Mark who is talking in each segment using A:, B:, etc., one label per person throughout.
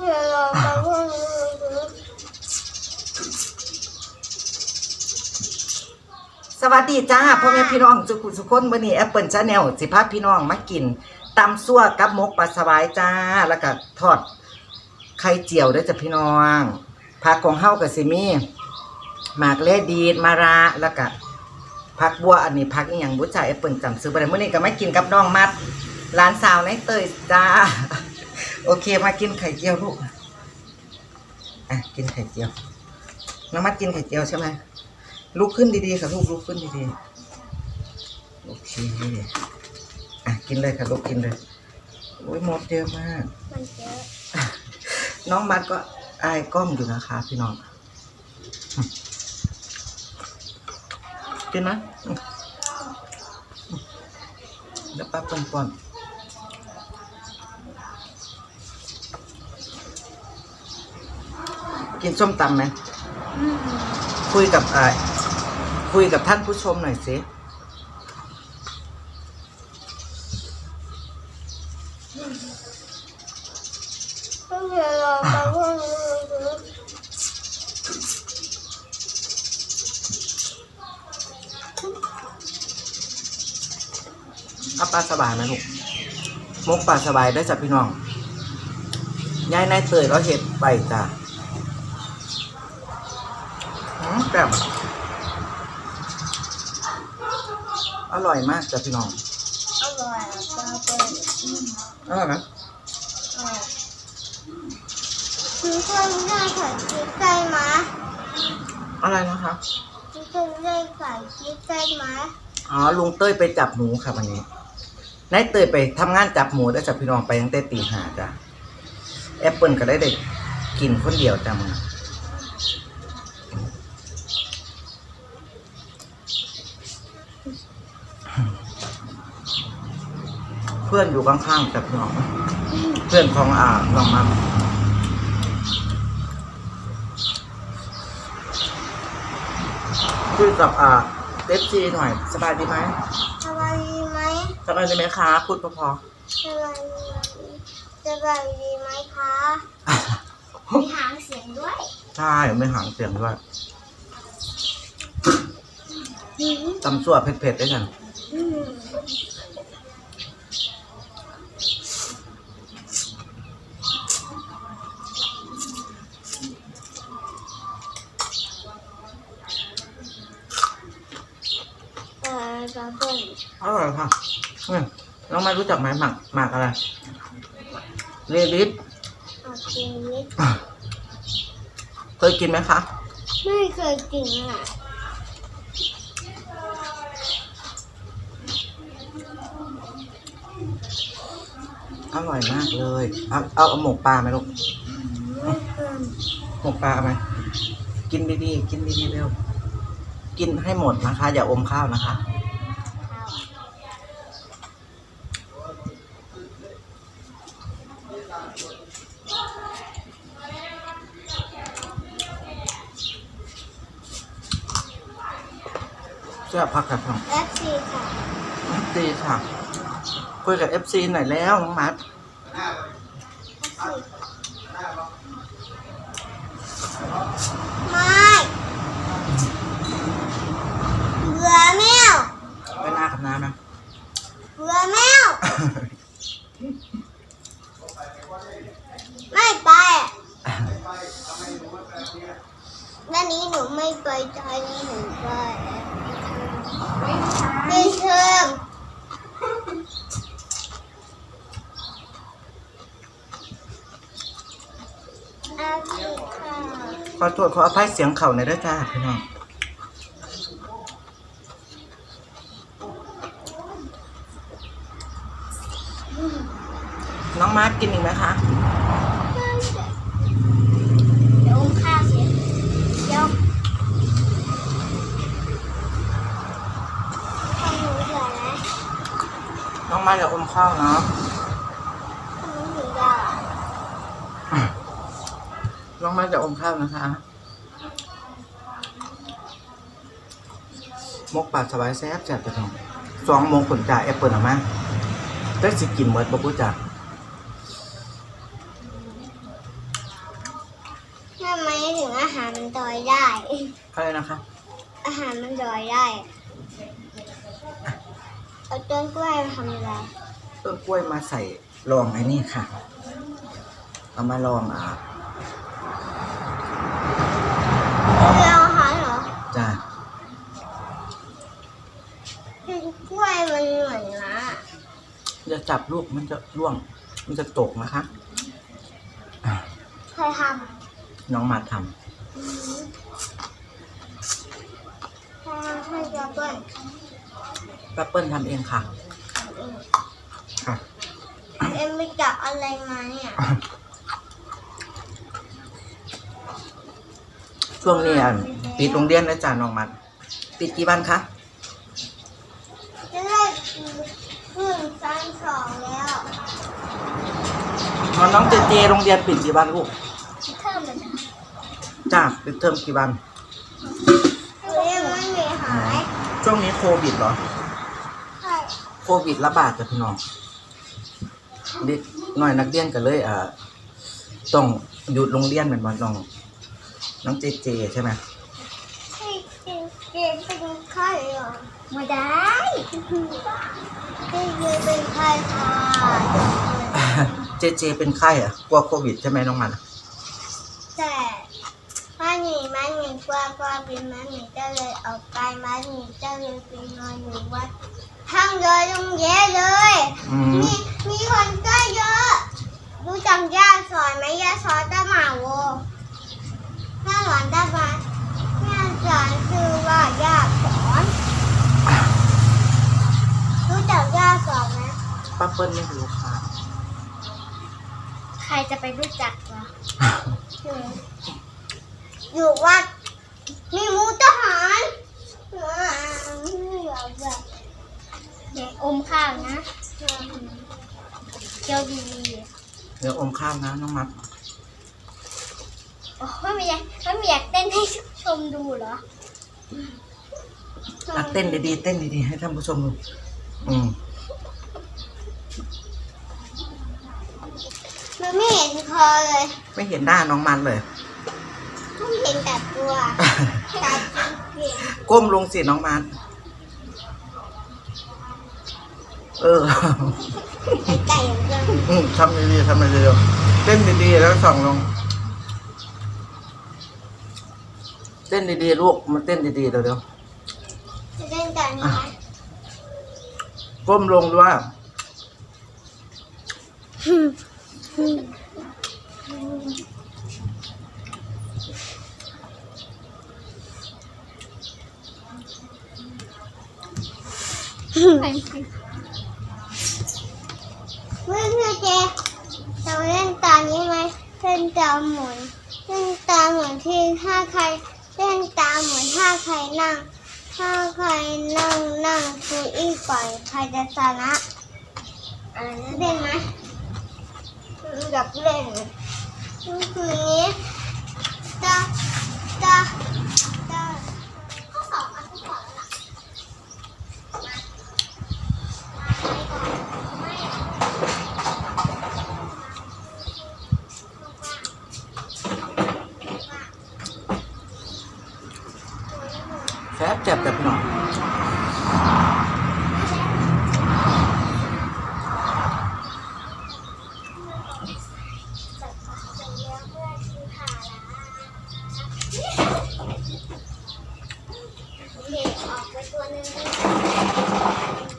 A: สวัสดีจ้าพ่อแม่พี่น้องสุขุสุขคนวันนี้แอปเปิลชาแนลสิพาพี่น้องมากินตำซั่วกับมกปลาสวายจ้า แล้วก็ทอดไข่เจียวด้วยจ้ะพี่น้องผักของเฮากับซิมี่หมากเลดีดมาระแล้วก็ผักบัวอันนี้ผักอีหยังบุจ่าแอปเปิลจำซื้อบ่ได้มื้อนี้ก็มากินกับน้องมัดหลานสาวในเตยจ้า โอเคมากินไข่เจียวลูกอะกินไข่เจียวน้องมัดกินไข่เจียวใช่ไหมลุกขึ้นดีๆค่ะลูกลุกขึ้นดีๆโอเคอะกินเลยค่ะลูกกินเลยโอ้ยมดเยอะมาก
B: มันเยอะ
A: น้องมัดก็อายกล้องอยู่นะคะพี่น้องอืมกินไหมอืมอืมเดี๋ยวป้าปนปอน กินส้มตำไหม คุยกับอ่าคุยกับท่านผู้ชมหน่อยสิ
B: ต้องเดี๋ยวเราไปพวกนี้
A: เอาปลาสบายไหมลูกมกปลาสบายได้จากพี่น้องยายนายเตยเราเห็ดไปจ้ะอืมแบบ อร่อยมากจ้ะพี่น้อง
B: อร่อยอะปลาเป็น
A: อร่อยไหม
B: อร่อยคือเครื่องได้ไข่จิ๊กไก่ไหม
A: อะไรนะคะ
B: คือเครื่องได้ไข่จิ๊กไก่ไหม
A: อ๋อลุงเต้ยไปจับหมูค่ะวันนี้นายเตยไปทำงานจับหมูได้จากพี่น้องไปตั้งแต่ตีห้าจ้ะแอปเปิลก็ได้เด็กกินคนเดียวจ้ะมึง เพื่อนอยู่ข้างๆกับน้องเพื่อนของอ่าน้องมัมคุยกับอ่าเอฟซีหน่อย สบายดีไหม
B: สบายดีไหม
A: สบายดีไหมคะพูดพอ
B: สบายดีไหมสบายดีไหมคะ
A: ๆ
B: มีหางเสียงด้วย
A: ใช่ไม่หางเสียงด้วย
B: อืม
A: ตำซั่วเผ็ดๆด้วยกัน
B: อืมเออปลาเป็น
A: อร่อยค่ะเนี่ยน้องไม่รู้จักไหมหมักหมักอะไรเรลิส
B: เอากินนิด
A: เคยกินไหมคะ
B: ไม่เคยกินอะ
A: อร่อยมากเลยเอาเอาเอาหมกปลาไหมลูก
B: ไม่เคย
A: หมกปลาเอาไหมกินดีๆกินดีๆเร็ว กินให้หมดนะคะ อย่าอมข้าวนะคะ เจ้าพักกับน้อง
B: เอฟซีค่ะ
A: เอฟซีค่ะ คุยกับเอฟซีหน่อยแล้วน้องมัด
B: ไม่เบื่อแมว
A: ไปหน้ากับน้ำนะ
B: เบื่อแมวไม่ไปด้านนี้หนูไม่ไปตอนนี้หนูไป มีเชิงอาพี่ค่ะ
A: ขอโทษขออภัยเสียงเข่าในอยด้วยจ้าพี่น้อง น้องมาร์คกินอีกไหมคะ
B: เดี๋ยวอมข้าวเสร็จเดี๋ยวทำหนูเหนื่อยไหม
A: น้องมาร์คอย่าอมข้าวเนาะ
B: ทำหนูถึงได้
A: น้องมาร์คอย่าอมข้าวนะคะ มกปากสบายแซ่บจัดพี่น้องสองโมงผลจ่ายแอปเปิลออกมาได้สิกินเมิดบ่พูดจ้ะำ
B: ไมถึงอาหารมันดอยได้
A: อะไรนะคะ
B: อาหารมันดอยได้ เอาต้นกล้วยมาทำอะไร
A: ต้นกล้วยมาใส่รองไอ้นี่ค่ะ เอามาลองอ่า
B: คือเอาอาหารเหรอ
A: จ้า
B: คือกล้วยมันเหมือนนะ
A: จะจับลูกมันจะร่วง มันจะตกนะคะอะ
B: ใครท
A: น้องมาทำำ
B: ใครทำให้กระเบื้อง
A: ป้าเปิ้ลทำเองค่ะ ค่ะ
B: เอ็มไปจับอะไรมาเนี่ย
A: ช่วงนี้อะปิดโรงเรียนแล้วจ้าน้องมันปิดกี่วันคะ
B: จะได้ขึ้นชั้นสองแล้ว
A: น้องน้องเจเจโรงเรียนปิดกี่วันลูก
B: เพิ่มเลยนะ
A: จ้าปิดเทอมกี่วัน
B: คือยังไม่มีหาย
A: ช่วงนี้โควิดเหรอ
B: ใช่
A: โควิดระบาดจ้ะพี่น้องเด็กหน่อยนักเรียนกันเลยอ่าต้องหยุดโรงเรียนเหมือนวันน้องน้องเจเจใช่ไหม
B: ที่เจเป็นไข้เหรอไม่ได้ที่เจเป็นไข้ค่ะ
A: เจเจเป็นไข้อะกลัวโควิดใช่ไหมน้องมัน
B: แต่มันหนี มันหนีกลัวกลัวเป็นมันหนีก็เลยออกไปมันหนีก็เลยไปนอนอยู่วัดทั้งเลยตรงเยอะเลย
A: อืม
B: มีมีคนก็เยอะ รู้จักย่าสอนไหมย่าสอนตะหมาโวย่าสอนตะมาย่าสอนคือว่าย่าสอน รู้จักย่าสอนไหม
A: ป้าเปิ้ลไม่รู้ค่ะ
B: ใครจะไปรู้จักวะอยู่วัด มีหมูทหารเด็กอมข้าวนะเจ้าดี
A: เดี๋ยวอมข้าวนะน้องมัด
B: โอ้ไม่มีไม่มีอยากเต้นให้ชมดูเหรอ
A: อะเต้นดีๆเต้นดีๆให้ท่านผู้ชมดูอืม
B: มันไม่เห็นคอเลย
A: ไม่เห็นหน้าน้องมันเลย
B: มันเห็นแต่ตัวแต่จริง
A: ก้มลงสิน้องมันเออ
B: ๆไก่อย่างเดียว
A: อืมทำดีๆทำดีๆเต้นดีๆแล้วส่องลง เต้นดีๆลูกมาเต้นดีๆเดี๋ยว
B: จะเล่นกันไหม
A: ๆก้มลงด้วย
B: เพื่อนเพื่อนเจเราเล่นตานี้ไหมเล่นตาหมุนเล่นตาหมุนที่ถ้าใครเล่นตาหมุนถ้าใครนั่ง ถ้าใครนั่งนั่งคืออีกก่อนใครจะชนะอะไรนะเล่นไหมอยากเล่นคืนนี้จะจะจะข้อสอบอันที่สองแล้วล่ะ
A: แซ่บเจ็บแต่พี่น้อย
B: เด็กออกไปตัวนึง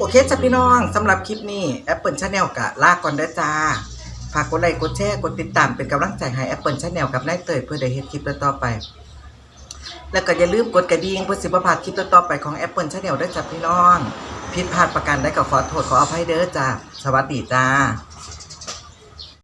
A: โอเคจ้ะพี่น้องสำหรับคลิปนี้ Apple Channel กะลาก่อนเด้อจ้าฝากกดไลค์กดแชร์กดติดตามเป็นกำลังใจให้ Apple Channel กับนายเตยเพื่อได้เห็นคลิปต่อไป แล้วก็อย่าลืมกดกระดิ่งเพื่อสิบ่พลาดคลิปต่อไปของ Apple Channel ด้วยจ้ะพี่น้อง ผิดพลาดประการได้ก็ขอโทษขออภัยเด้อจ้าสวัสดีจ้า